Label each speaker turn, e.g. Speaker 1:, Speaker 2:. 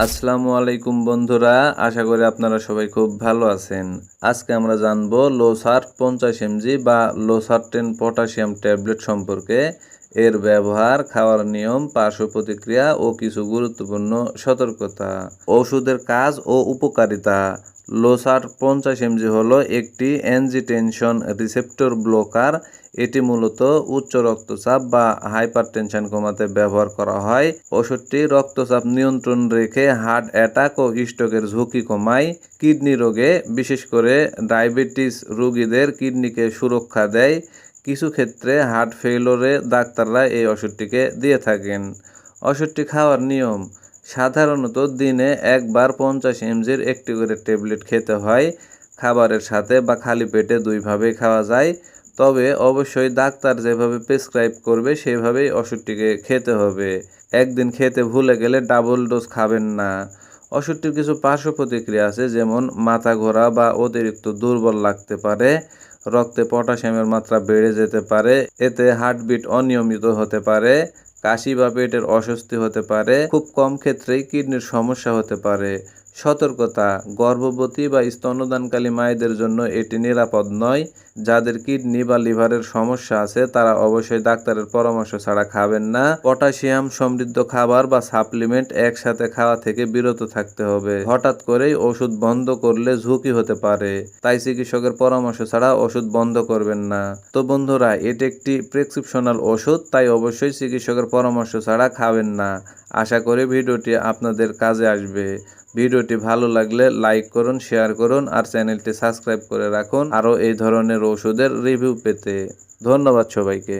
Speaker 1: আসসালামু আলাইকুম বন্ধুরা, আশা করি আপনারা সবাই খুব ভালো আছেন। আজকে আমরা জানব লোসার পঞ্চাশ এমজি বা লোসার টেন পটাশিয়াম ট্যাবলেট সম্পর্কে, এর ব্যবহার, খাওয়ার নিয়ম, পার্শ্ব প্রতিক্রিয়া ও কিছু গুরুত্বপূর্ণ সতর্কতা, ওষুধের কাজ ও উপকারিতা। লোসার পঞ্চাশ এমজি হলো একটি এনজি টেনশন রিসেপ্টর ব্লকার। এটি মূলত উচ্চ রক্তচাপ বা হাইপারটেনশন কমাতে ব্যবহার করা হয়। ওষুধটি রক্তচাপ নিয়ন্ত্রণ রেখে হার্ট অ্যাটাক ও স্ট্রোকের ঝুঁকি কমায়। কিডনি রোগে, বিশেষ করে ডায়াবেটিস রোগীদের কিডনিকে সুরক্ষা দেয়। কিছু ক্ষেত্রে হার্ট ফেইলরে ডাক্তাররা এই ওষুধটিকে দিয়ে থাকেন। ওষুধটি খাওয়ার নিয়ম সাধারণত দিনে একবার পঞ্চাশ এমজির একটি করে ট্যাবলেট খেতে হয়, খাবারের সাথে বা খালি পেটে দুইভাবেই খাওয়া যায়। তবে অবশ্যই ডাক্তার যেভাবে প্রেসক্রাইব করবে, সেভাবেই ওষুধটিকে খেতে হবে। একদিন খেতে ভুলে গেলে ডাবল ডোজ খাবেন না। ওষুধটির কিছু পার্শ্ব প্রতিক্রিয়া আছে, যেমন মাথা ঘোরা বা অতিরিক্ত দুর্বল লাগতে পারে, রক্তে পটাশিয়ামের মাত্রা বেড়ে যেতে পারে, এতে হার্টবিট অনিয়মিত হতে পারে কাশি বা পেটের অস্বস্তি হতে পারে খুব কম ক্ষেত্রেই কিডনির সমস্যা হতে পারে। সতর্কতা, গর্ভবতী বা স্তন্যদানকালী মায়েদের জন্য এটি নিরাপদ নয়। যাদের কিডনি বা লিভারের সমস্যা আছে, তারা অবশ্যই ডাক্তারের পরামর্শ ছাড়া খাবেন না। পটাশিয়াম সমৃদ্ধ খাবার বা সাপ্লিমেন্ট একসাথে খাওয়া থেকে বিরত থাকতে হবে। হঠাৎ করেই ওষুধ বন্ধ করলে ঝুঁকি হতে পারে। তাই চিকিৎসকের পরামর্শ ছাড়া ওষুধ বন্ধ করবেন না। তো বন্ধুরা, এটি একটি প্রেসক্রিপশনাল ওষুধ, তাই অবশ্যই চিকিৎসকের পরামর্শ ছাড়া খাবেন না। আশা করি ভিডিওটি আপনাদের কাজে আসবে। ভিডিওটি ভালো লাগলে লাইক করুন, শেয়ার করুন আর চ্যানেলটি সাবস্ক্রাইব করে রাখুন। আরও এই ধরনের ওষুধের রিভিউ পেতে ধন্যবাদ সবাইকে।